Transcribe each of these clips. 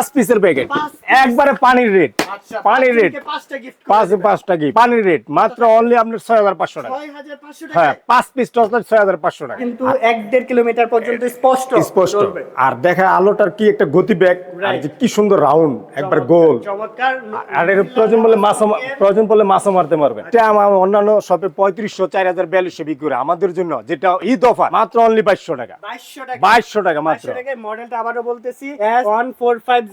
পাঁচ পিসের প্যাকেট একবারে পানির রেট আচ্ছা পানির রেট পাঁচটা গিফট পাঁচ পাঁচটা কি পানির রেট মাত্র অনলি আপনার ছয় হাজার পাঁচশো টাকা। হ্যাঁ পাঁচ পিস টসলার ছয় হাজার পাঁচশো টাকা। কিন্তু এক দেড় কিলোমিটার পর্যন্ত স্পষ্ট। স্পষ্ট। আর দেখা আলোটার কি একটা গতি ব্যাগ কি সুন্দর রাউন্ড একবার গোল। আর এর প্রয়োজন বলে মাছও মা- প্রয়োজন মাছও মারতে পারবেন। এটা আমার অন্যান্য শপে পঁয়ত্রিশশো চার হাজার বিয়াল্লিশশো বিক্রি করে। আমাদের জন্য যেটা ঈদ অফার মাত্র অনলি বাইশশো টাকা। বাইশশো টাকা। বাইশশো টাকা মাত্র। মডেলটা আবারও বলতেছি one four five.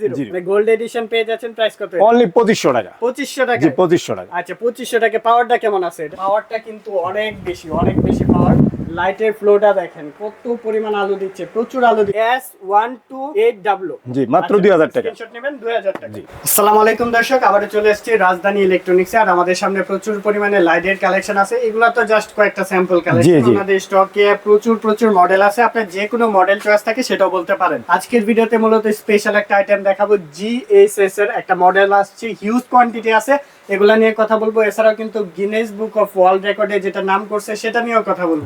Gold edition পেয়ে যাচ্ছেন প্রাইস কত অনলি পঁচিশশো টাকা। পঁচিশশো টাকা জি পঁচিশশো টাকা। আচ্ছা পঁচিশশো টাকা পাওয়ারটা কেমন আছে পাওয়ারটা কিন্তু অনেক বেশি অনেক বেশি পাওয়ার লাইটের ফ্লোটা দেখেন কত পরিমাণ আলো দিচ্ছে প্রচুর আলো দিচ্ছে। S one two eight W G মাত্র দুই হাজার টাকা। স্ক্রিনশট নেবেন 2000 টাকা। জি। আসসালামু আলাইকুম দর্শক আবারও চলে এসেছি রাজধানী ইলেকট্রনিক্স আর আমাদের সামনে প্রচুর পরিমাণে লাইটের কালেকশন আছে। এগুলা তো জাস্ট কয়েকটা স্যাম্পল কালেকশন আমাদের স্টকে প্রচুর প্রচুর মডেল আছে। আপনার যে কোনো মডেল চয়েস থাকে সেটাও বলতে পারেন। আজকের ভিডিওতে মূলত স্পেশাল একটা আইটেম দেখাবো জিএসএস এর একটা মডেল আসছে হিউজ কোয়ান্টিটি আছে। এগুলা নিয়ে কথা বলব। এছাড়াও কিন্তু গিনেস বুক অফ ওয়ার্ল্ড রেকর্ডে যেটা নাম করছে সেটা নিয়েও কথা বলব।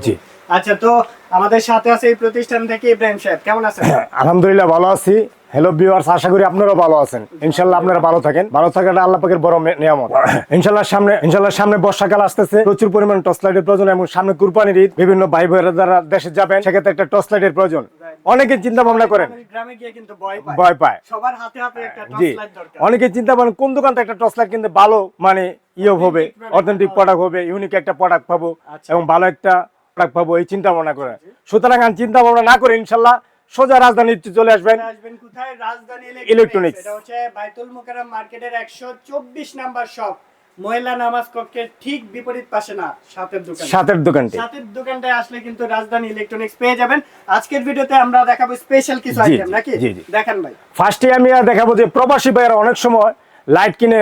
আচ্ছা তো আমাদের সাথে আছে এই প্রতিষ্ঠান থেকে ইব্রাহিম সাহেব। কেমন আছেন? আলহামদুলিল্লাহ ভালো আছি। হ্যালো ভিউয়ার্স আশা করি আপনারাও ভালো আছেন। ইনশাল্লাহ আপনারা ভালো থাকেন। ভালো থাকাটা আল্লাহ পাকের বড় নিয়ামত। ইনশাল্লাহ সামনে ইনশাল্লাহ সামনে বর্ষাকাল আসতেছে। প্রচুর পরিমাণ টর্চ লাইটের প্রয়োজন এবং সামনে কুরবানির ঈদ। বিভিন্ন ভাই বোনেরা যারা দেশে যাবেন সেক্ষেত্রে একটা টর্চ লাইটের প্রয়োজন। অনেকে চিন্তা ভাবনা করেন গ্রামে- গিয়ে কিন্তু ভয় পায়। সবার হাতে হাতে একটা টর্চ লাইট দরকার। অনেকে চিন্তা করেন কোন দোকান থেকে একটা টর্চ লাইট কিনতে ভালো মানে ইয়ে হবে অথেন্টিক প্রোডাক্ট হবে ইউনিক একটা প্রোডাক্ট পাবো আচ্ছা। এবং ভালো একটা প্রোডাক্ট পাবো এই চিন্তা ভাবনা করে। সুতরাং চিন্তা ভাবনা না করে ইনশাল্লাহ সোজা রাজধানী চলে আসবেন। আসবেন কোথায়? রাজধানী ইলেকট্রনিক্স এটা হচ্ছে বাইতুল মোকাররম মার্কেটের 124 নাম্বার শপ মহিলা নামাজ কক্ষের ঠিক বিপরীত পাশে না সাতের দোকান সাতের দোকানটি। সাতের দোকানটায় আসলে কিন্তু রাজধানী ইলেকট্রনিক্স পেয়ে যাবেন। আজকের ভিডিওতে আমরা দেখাবো স্পেশাল কিছু আইটেম নাকি? জি, জি। দেখেন ভাই। ফার্স্টে আমি আর দেখাবো যে প্রবাসী ভাইয়েরা অনেক সময় লাইট কিনে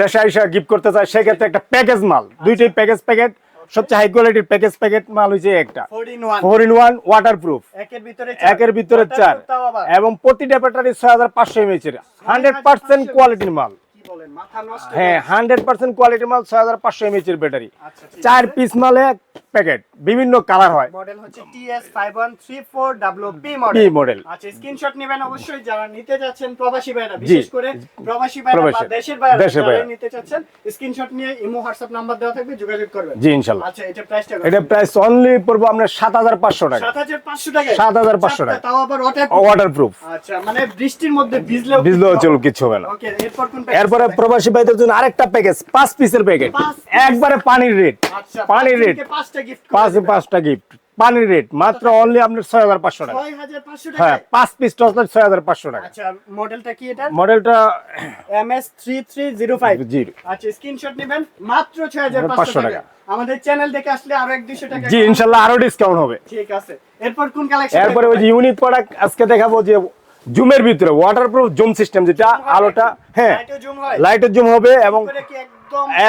দেশে এসে গিফট করতে চায় সেক্ষেত্রে একটা প্যাকেজ মাল। দুইটাই প্যাকেজ প্যাকেট সবচেয়ে হাই কোয়ালিটির প্যাকেজ প্যাকেট মাল হচ্ছে একটা। 4 in 1 four in one waterproof একের ভিতরে একের ভিতরে চার। এবং প্রতিটা ব্যাটারি ছয় হাজার পাঁচশো এমএচ এর। হান্ড্রেড পার্সেন্ট কোয়ালিটির মাল। হ্যাঁ হান্ড্রেড পার্সেন্ট কোয়ালিটির মাল ছয় হাজার পাঁচশো এমএচ এর ব্যাটারি আচ্ছা চার পিস মালে এক প্যাকেট বিভিন্ন কালার হয়। মডেল হচ্ছে TS5134WP পি মডেল। মডেল। আচ্ছা স্ক্রিনশট নেবেন অবশ্যই যারা নিতে যাচ্ছেন প্রবাসী ভাইরা বিশেষ করে প্রবাসী ভাইরা বা দেশের ভাইরা যারা নিতে চাচ্ছেন স্ক্রিনশট নিয়ে ইমো হোয়াটসঅ্যাপ নাম্বার দেওয়া থাকবে যোগাযোগ করবেন। জি ইনশাল্লাহ। আচ্ছা এটা প্রাইসটা এটা প্রাইস অনলি পড়ব হাজার পাঁচশো টাকা। 7500 টাকা। 7500 টাকা। তাও আবার ওয়াটার ওয়াটার আচ্ছা মানে বৃষ্টির মধ্যে ভিজলেও চল কিছু হবে না। ওকে এরপর কোন package এরপরে প্রবাসী ভাইদের জন্য আরেকটা প্যাকেজ পাঁচ পিসের প্যাকেট একবারে পানির রেট আচ্ছা পানির রেট পাঁচজনকে পাঁচটা গিফট পাঁচ পাঁচটা গিফট পানির রেট মাত্র অনলি আপনার ছয় হাজার পাঁচশো টাকা। হ্যাঁ পাঁচ পিস টসলার ছয় হাজার পাঁচশো টাকা। আচ্ছা মডেলটা কি এটা? মডেলটা MS3305 জি আচ্ছা স্ক্রিনশট নেবেন মাত্র 6500 500 টাকা। টাকা। আমাদের চ্যানেল থেকে আসলে আরও 1 200 টাকা জি ইনশাল্লাহ আরও ডিসকাউন্ট হবে। ঠিক আছে। এরপর কোন কালেকশন এরপরে ওই যে ইউনিক প্রোডাক্ট আজকে দেখাবো যে জুমের ভিতরে ওয়াটারপ্রুফ জুম সিস্টেম যেটা আলোটা হ্যাঁ লাইটের জুম হবে এবং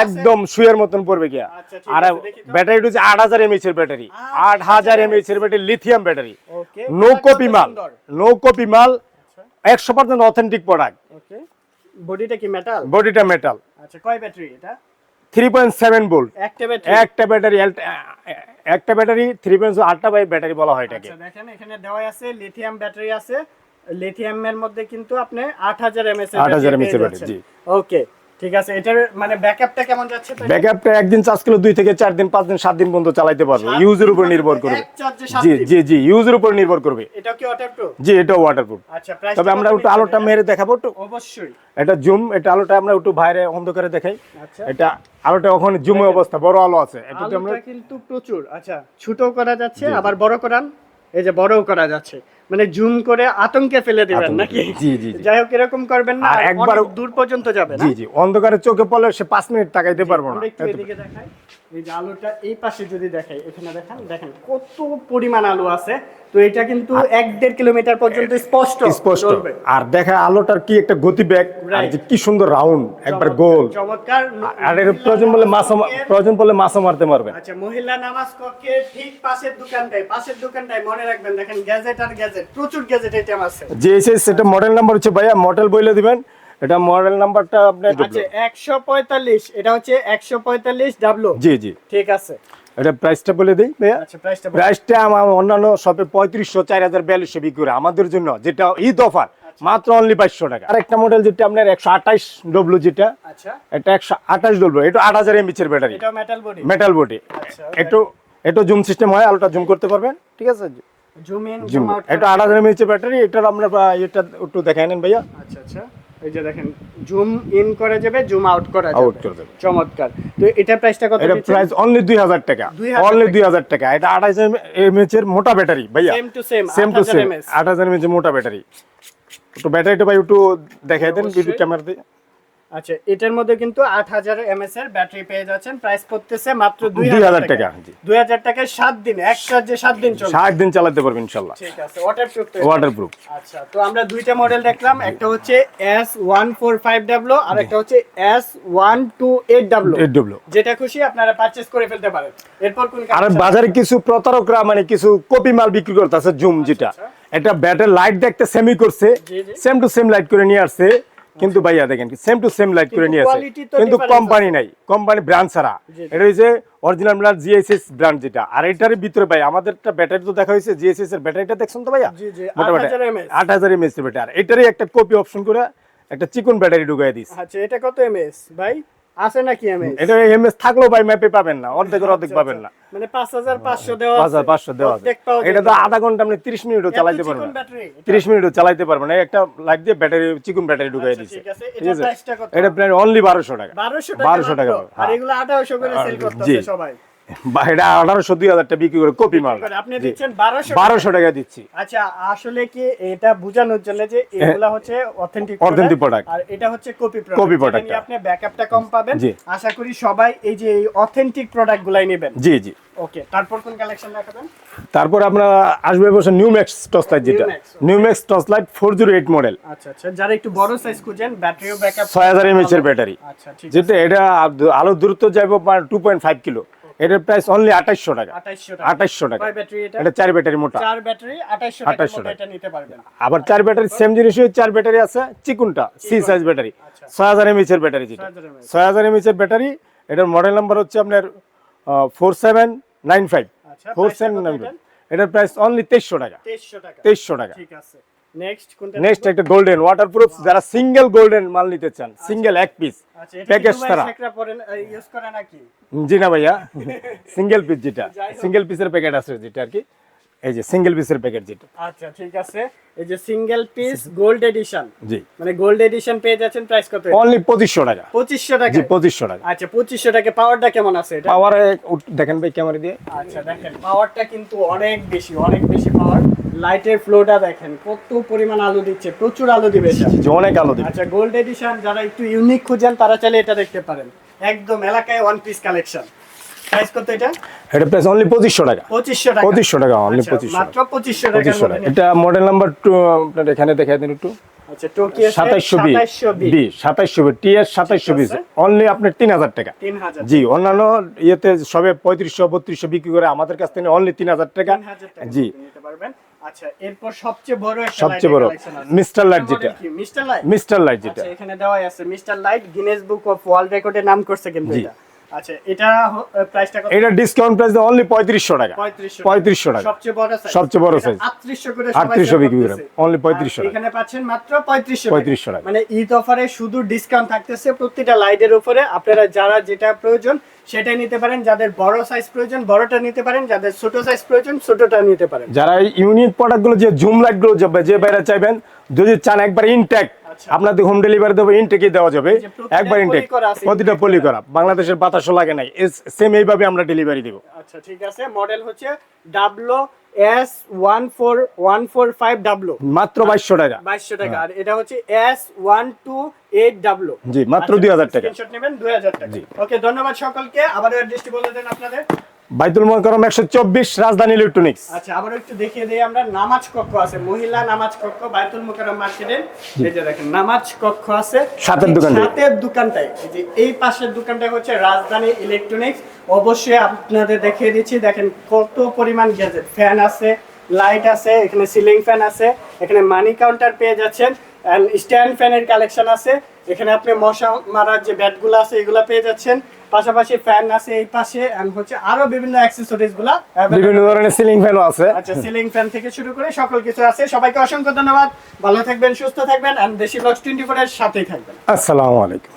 একদম শুয়ের মতন পড়বে গিয়া। আচ্ছা, আর। ব্যাটারি হচ্ছে আট হাজার এমএইচ এর ব্যাটারি। আট হাজার এমএইচ এর battery lithium battery. Okay no copy মাল নো কপি মাল একশো পার্সেন্ট অথেন্টিক প্রোডাক্ট বডিটা কি মেটাল বডিটা মেটাল আচ্ছা কয় ব্যাটারি এটা? থ্রি পয়েন্ট সেভেন ভোল্ট একটা ব্যাটারি। একটা ব্যাটারি একটা ব্যাটারি থ্রি পয়েন্ট আটটা বাই ব্যাটারি বলা হয় এটাকে। আচ্ছা দেখেন এখানে দেওয়া আছে লিথিয়াম ব্যাটারি আছে। লিথিয়ামের মধ্যে কিন্তু আপনি 8000 এমএস এর 8000 mAh এর ব্যাটারি, ওকে ঠিক আছে এটার মানে ব্যাকআপটা কেমন যাচ্ছে ব্যাকআপটা একদিন চার্জ করলে দুই থেকে চার দিন পাঁচ দিন সাত দিন পর্যন্ত চালাইতে পারব। ইউজের উপর নির্ভর করবে। জি জি জি ইউজের উপর নির্ভর করবে। এটা কি ওয়াটারপ্রুফ জি এটা ওয়াটারপ্রুফ আচ্ছা তবে আমরা একটু আলোটা মেরে দেখাবো একটু। অবশ্যই। এটা জুম এটা আলোটা আমরা একটু বাইরে অন্ধকারে দেখাই। আচ্ছা। এটা আলোটা ওখানে জুমে অবস্থা বড় আলো আছে। এটা আমরা কিন্তু প্রচুর। আচ্ছা ছোট করা যাচ্ছে আবার বড় করান। এই যে বড়ও করা যাচ্ছে। মানে জুম করে আতঙ্কে ফেলে দেবেন। নাকি? জি, জি। যাই হোক এরকম করবেন না আর একবার- দূর পর্যন্ত যাবে জি জি অন্ধকারে চোখে পড়লে সে পাঁচ মিনিট তাকাইতে পারব না। এদিকে দেখাই। এই যে আলুটা এই পাশে যদি দেখাই এখানে দেখেন দেখেন কত পরিমাণ আলু আছে। তো এটা কিন্তু এক দেড় কিলোমিটার পর্যন্ত স্পষ্ট স্পষ্ট। আর দেখা আলোটার কি একটা গতি ব্যাগ আর যে কি সুন্দর রাউন্ড একবার গোল। চমৎকার। আর এর প্রয়োজন বলে মাছও মা- প্রয়োজন পড়লে মাছও মারতে পারবেন আচ্ছা মহিলা নামাজ কক্ষের ঠিক পাশের দোকানটায় পাশের দোকানটাই মনে রাখবেন দেখেন গ্যাজেট আর গ্যাজেট। প্রচুর গ্যাজেট আইটেম আছে। সেটা মডেল নাম্বার হচ্ছে ভাইয়া মডেল বলে দিবেন। এটা মডেল নাম্বারটা আপনি আচ্ছা একশো পঁয়তাল্লিশ এটা হচ্ছে একশো পঁয়তাল্লিশ জি জি। ঠিক আছে। এটা প্রাইসটা বলে দিই ভাইয়া। আচ্ছা প্রাইসটা প্রাইসটা আমার অন্যান্য শপে পঁয়ত্রিশশো চার হাজার বিয়াল্লিশশো বিক্রি করে। আমাদের জন্য যেটা ঈদ অফার মাত্র অনলি বাইশশো টাকা। আর একটা মডেল যেটা আপনার একশো আঠাইশ ডব্লু যেটা আচ্ছা। এটা একশো আঠাশ ডব্লু এটা আট হাজার এমএচ এর ব্যাটারি এটা মেটাল বডি মেটাল বডি আচ্ছা একটু একটু জুম সিস্টেম হয় আলোটা জুম করতে পারবেন। ঠিক আছে। Zoom in zoom. আউট এটা ব্যাটারি এটার আপনার এটা একটু নেন ভাইয়া। আচ্ছা আচ্ছা। এই যে দেখেন জুম ইন করা যাবে জুম আউট করা যাবে। Out করে চমৎকার। তো এটা প্রাইসটা কত এটা প্রাইস অনলি দুই হাজার টাকা। অনলি দুই হাজার টাকা। এটা আঠাশ এমএচ এর মোটা ব্যাটারি ভাইয়া। Same to same same to same মোটা ব্যাটারি। একটু ব্যাটারিটা ভাই একটু দেখাই দেন। ক্যামেরা দিয়ে। আচ্ছা এটার মধ্যে কিন্তু আট হাজার এমএস এর ব্যাটারি পেয়ে যাচ্ছেন। প্রাইস পড়তেছে মাত্র দুই 2000 হাজার টাকা। দুই হাজার টাকায় সাত দিন এক চার্জে সাত দিন চলবে। ষাট দিন চালাতে পারবেন ইনশাল্লাহ ঠিক আছে ওয়াটার প্রুফ ওয়াটার প্রুফ আচ্ছা তো আমরা দুইটা মডেল দেখলাম একটা হচ্ছে S one four five W আর একটা হচ্ছে S one two eight W eight W যেটা খুশি আপনারা পারচেস করে ফেলতে পারেন। এরপর কোন আর বাজারে কিছু প্রতারকরা মানে কিছু কপি মাল বিক্রি করতেছে জুম যেটা। এটা ব্যাটারি লাইট দেখতে সেমি করছে আচ্ছা। সেম টু সেম লাইট করে নিয়ে আসছে। কিন্তু ভাইয়া দেখেন সেম টু সেম লাইট করে নিয়ে আসে তো কিন্তু কোম্পানি নাই কোম্পানি ব্র্যান্ড ছাড়া। এটা হচ্ছে অরিজিনাল ব্র্যান্ড জিএসএস ব্র্যান্ড যেটা। আর এটার ভিতরে ভাই আমাদেরটা ব্যাটারি তো দেখা হয়েছে জিএসএস এর ব্যাটারিটা দেখছেন তো ভাইয়া? মোটামুটি। 8000 mAh আট হাজার এমএস ব্যাটারি এটারই একটা কপি অপশন করে একটা চিকন ব্যাটারি ঢুকাই দিস আচ্ছা এটা কত এমএস ভাই? আছে নাকি এমএস? এটা এমএস থাকলেও ভাই ম্যাপে পাবেন না অর্ধেকের অর্ধেক পাবেন না। মানে পাঁচ হাজার পাঁচশো দেওয়া পাঁচ হাজার আছে। পাঁচশো দেওয়া আছে। এটা তো আধা ঘণ্টা আপনি তিরিশ মিনিটও চালাতে পারবেন না। battery? এটা- তিরিশ মিনিটও চালাইতে পারবেন না। একটা লাইট দিয়ে ব্যাটারি চিকন ব্যাটারি ঢুকাই দিয়েছে টা কত? এটা প্রায় অনলি বারোশো টাকা। বারোশো বারোশো টাকা। 1200 টাকা আর এগুলো আঠারোশো করে সেল। করতেছে সবাই। এটা আঠারোশো দুই হাজার টাকা বিক্রি করে কপি মাল আপনি দিচ্ছেন বারোশো বারোশো টাকা দিচ্ছি। আচ্ছা আসলে কি এটা বোঝানোর জন্য যে এগুলা হচ্ছে অথেন্টিক Authentic product। আর এটা হচ্ছে কপি প্রোডাক্ট Copy product। আপনি ব্যাকআপটা কম পাবেন। আশা করি সবাই এই যে অথেন্টিক প্রোডাক্ট গুলাই নেবেন। জি জি। ওকে তারপর কোন কালেকশন দেখাবেন? তারপর আমরা আসবে বছর নিউ ম্যাক্স টর্চ লাইট যেটা new max torch light four zero eight model আচ্ছা আচ্ছা। যারা একটু বড় সাইজ খুঁজেন ব্যাটারিও ব্যাকআপ ছয় হাজার এমএচ এর ব্যাটারি আচ্ছা ঠিক যেটা এটা আলো দূরত্ব যাইব টু পয়েন্ট ফাইভ কিলো। এটার প্রাইস অনলি আঠাইশশো টাকা। 2800 টাকা। আঠাইশশো টাকা। ব্যাটারি এটা? এটা চার ব্যাটারি মোটা। চার ব্যাটারি 2800 টাকার 2800 মধ্যে এটা নিতে পারবেন। আবার চার ব্যাটারি সেম জিনিসই চার ব্যাটারি আছে চিকুনটা সি সাইজ ব্যাটারি। আচ্ছা। ছয় হাজার এমএচ এর ব্যাটারি যেটা। 6000 ছয় হাজার এমএচ এর ব্যাটারি এটার মডেল নাম্বার হচ্ছে আপনার ফোর সেভেন নাইন ফাইভ আচ্ছা এটার? প্রাইস অনলি তেইশশো টাকা। 2300 টাকা। তেইশশো টাকা। ঠিক আছে। নেক্সট কোনটা নেক্সট একটা গোল্ডেন ওয়াটার প্রুফ যারা সিঙ্গেল গোল্ডেন মাল নিতে চান সিঙ্গেল এক পিস আচ্ছা প্যাকেজ নাকি? জি না ভাইয়া সিঙ্গেল পিস যেটা সিঙ্গেল পিসের প্যাকেট আছে যেটা আর কি। এই যে সিঙ্গেল পিসের প্যাকেট যেটা। আচ্ছা ঠিক আছে। এই যে সিঙ্গেল পিস গোল্ড এডিশন জি। মানে গোল্ড এডিশন পেয়ে যাচ্ছেন প্রাইস কত অনলি পঁচিশশো টাকা। পঁচিশশো টাকা। জি পঁচিশশো টাকা। আচ্ছা পঁচিশশো টাকা। পাওয়ারটা কেমন আছে এটা? পাওয়ারে দেখেন ভাই ক্যামেরা দিয়ে। আচ্ছা দেখেন পাওয়ারটা কিন্তু অনেক বেশি অনেক বেশি পাওয়ার লাইটের ফ্লোটা দেখেন কত পরিমাণ আলো দিচ্ছে প্রচুর আলো দিবে এটা। অনেক আলো দিবে। আচ্ছা গোল্ড এডিশন যারা একটু ইউনিক খুঁজেন তারা চাইলে এটা দেখতে পারেন। একদম এলাকায় ওয়ান পিস কালেকশন প্রাইস কত এটা? এটা প্রাইস অনলি পঁচিশশো টাকা। পঁচিশশো টাকা। পঁচিশশো টাকা অনলি আচ্ছা, পঁচিশশো মাত্র পঁচিশশো টাকার পঁচিশশো টাকা। এটা মডেল নাম্বার টু আপনার এখানে দেখাই দিন একটু। আচ্ছা টোকিও সাতাইশশো বি। সাতাইশশো বি। বি সাতাইশশো বি টি এস সাতাইশশো বি। আছে। অনলি আপনার তিন হাজার টাকা। তিন হাজার জি অন্যান্য ইয়েতে সবে পঁয়ত্রিশশো বত্রিশশো বিক্রি করে আমাদের কাছ থেকে অনলি তিন হাজার টাকা। জি। নিতে পারবেন। আচ্ছা এরপর সবচেয়ে বড় একটা সবচেয়ে বড় মিস্টার লাইট যেটা। মিস্টার লাইট মিস্টার লাইট যেটা। আচ্ছা এখানে দেওয়াই আছে। Mister light Guinness book of world রেকর্ডে নাম করছে কিন্তু এটা। আচ্ছা এটা প্রাইসটা কত? এটা ডিসকাউন্ট প্রাইস অনলি পঁয়ত্রিশশো টাকা। 3500 টাকা। সবচেয়ে বড় সাইজ সবচেয়ে বড় size। 3800 করে 3800 বিক্রি করে, only 3500 টাকা। এখানে পাচ্ছেন মাত্র 3500 3500 টাকা। মানে ঈদ অফারে শুধু ডিসকাউন্ট থাকতেছে প্রত্যেকটা লাইটের উপরে। আপনারা যারা যেটা প্রয়োজন সেটাই নিতে পারেন। যাদের বড় সাইজ প্রয়োজন বড়টা নিতে পারেন। যাদের ছোট সাইজ প্রয়োজন ছোটটা নিতে পারেন। যারা ইউনিক প্রোডাক্টগুলো যে জুম লাইটগুলো যে বাইরে চাইবেন যদি চান একবার আচ্ছা। আপনাদের হোম ডেলিভারি দেবো ইনটেকই দেওয়া যাবে। একবার ইনটেক প্রতিটা পলি করা। বাংলাদেশের বাতাসও লাগে নাই। সেম এইভাবে আমরা ডেলিভারি দেবো। আচ্ছা ঠিক আছে। মডেল হচ্ছে W S one four one four five W মাত্র বাইশশো টাকা। বাইশশো টাকা। আর এটা হচ্ছে S one two eight W G, মাত্র 2000 টাকা। নেবেন দুই হাজার টাকা। ওকে ধন্যবাদ সকলকে। আবার অ্যাড্রেসটি বলে দেন আপনাদের। বাইতুল মোকারম একশো চব্বিশ রাজধানী ইলেকট্রনিক্স। আচ্ছা আবার একটু দেখিয়ে দেই আমরা নামাজ কক্ষ আছে মহিলা নামাজ কক্ষ বাইতুল মার্কেটে এই যে দেখেন নামাজ কক্ষ আছে। সাতের। সাতের দোকানটায় এই যে এই পাশের দোকানটা হচ্ছে রাজধানী ইলেকট্রনিক্স। অবশ্যই আপনাদের দেখিয়ে দিচ্ছি দেখেন কত পরিমাণ গ্যাজেট। ফ্যান আছে লাইট আছে এখানে সিলিং ফ্যান আছে এখানে মানি কাউন্টার পেয়ে যাচ্ছেন। অ্যান্ড স্ট্যান্ড ফ্যানের কালেকশন আছে। এখানে আপনি মশা মারার যে ব্যাটগুলো আছে এগুলো পেয়ে যাচ্ছেন। পাশাপাশি ফ্যান আছে এই পাশে অ্যান্ড হচ্ছে আরও বিভিন্ন অ্যাক্সেসরিজগুলা বিভিন্ন ধরনের সিলিং ফ্যানও আছে। আচ্ছা সিলিং ফ্যান থেকে শুরু করে সকল কিছু আছে। সবাইকে অসংখ্য ধন্যবাদ। ভালো থাকবেন সুস্থ থাকবেন এন্ড দেশি ব্লগস টোয়েন্টি ফোর এর সাথেই থাকবেন। আসসালামু আলাইকুম।